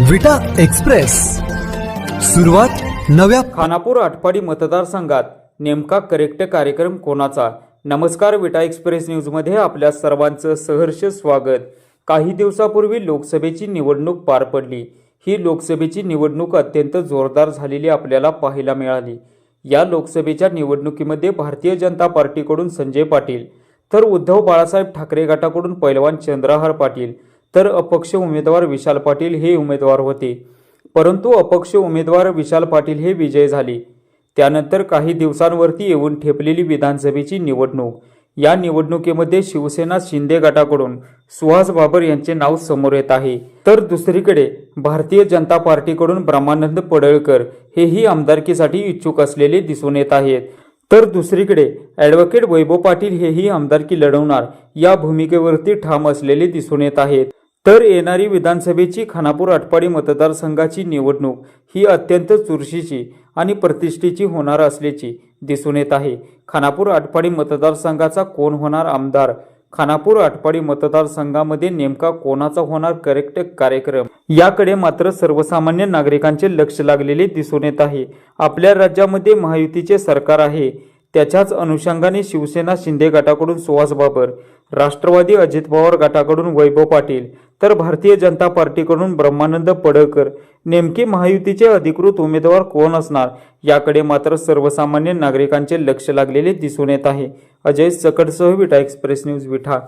विटा एक्सप्रेस. सुरुवात नव्या खानापूर आटपाडी मतदारसंघात नेमका करेक्ट कार्यक्रम कोणाचा? नमस्कार विटा एक्सप्रेस न्यूजमध्ये आपल्या सर्वांचं सहर्ष स्वागत. काही दिवसापूर्वी लोकसभेची निवडणूक पार पडली. ही लोकसभेची निवडणूक अत्यंत जोरदार झालेली आपल्याला पाहायला मिळाली. या लोकसभेच्या निवडणुकीमध्ये भारतीय जनता पार्टीकडून संजय पाटील तर उद्धव बाळासाहेब ठाकरे गटाकडून पैलवान चंद्रहार पाटील तर अपक्ष उमेदवार विशाल पाटील हे उमेदवार होते. परंतु अपक्ष उमेदवार विशाल पाटील हे विजय झाले. त्यानंतर काही दिवसांवरती येऊन ठेपलेली विधानसभेची निवडणूक. या निवडणुकीमध्ये शिवसेना शिंदे गटाकडून सुहास बाबर यांचे नाव समोर येत आहे. तर दुसरीकडे भारतीय जनता पार्टीकडून ब्रह्मानंद पडळकर हेही आमदारकीसाठी इच्छुक असलेले दिसून येत आहेत. तर दुसरीकडे ॲडव्होकेट वैभव पाटील हेही आमदारकी लढवणार या भूमिकेवरती ठाम असलेले दिसून येत आहेत. तर येणारी विधानसभेची खानापूर आटपाडी मतदारसंघाची निवडणूक ही अत्यंत चुरशीची आणि प्रतिष्ठेची होणार असल्याची दिसून येत आहे. खानापूर आटपाडी मतदारसंघाचा कोण होणार आमदार? खानापूर आटपाडी मतदारसंघामध्ये नेमका कोणाचा होणार करेक्ट कार्यक्रम? याकडे मात्र सर्वसामान्य नागरिकांचे लक्ष लागलेले दिसून येत आहे. आपल्या राज्यामध्ये महायुतीचे सरकार आहे. त्याच्याच अनुषंगाने शिवसेना शिंदे गटाकडून सुहास बाबर राष्ट्रवादी अजित पवार गटाकडून वैभव पाटील तर भारतीय जनता पार्टीकडून ब्रह्मानंद पडळकर नेमके महायुतीचे अधिकृत उमेदवार कोण असणार याकडे मात्र सर्वसामान्य नागरिकांचे लक्ष लागलेले दिसून येत आहे. अजय सकटसह विटा एक्सप्रेस न्यूज विठा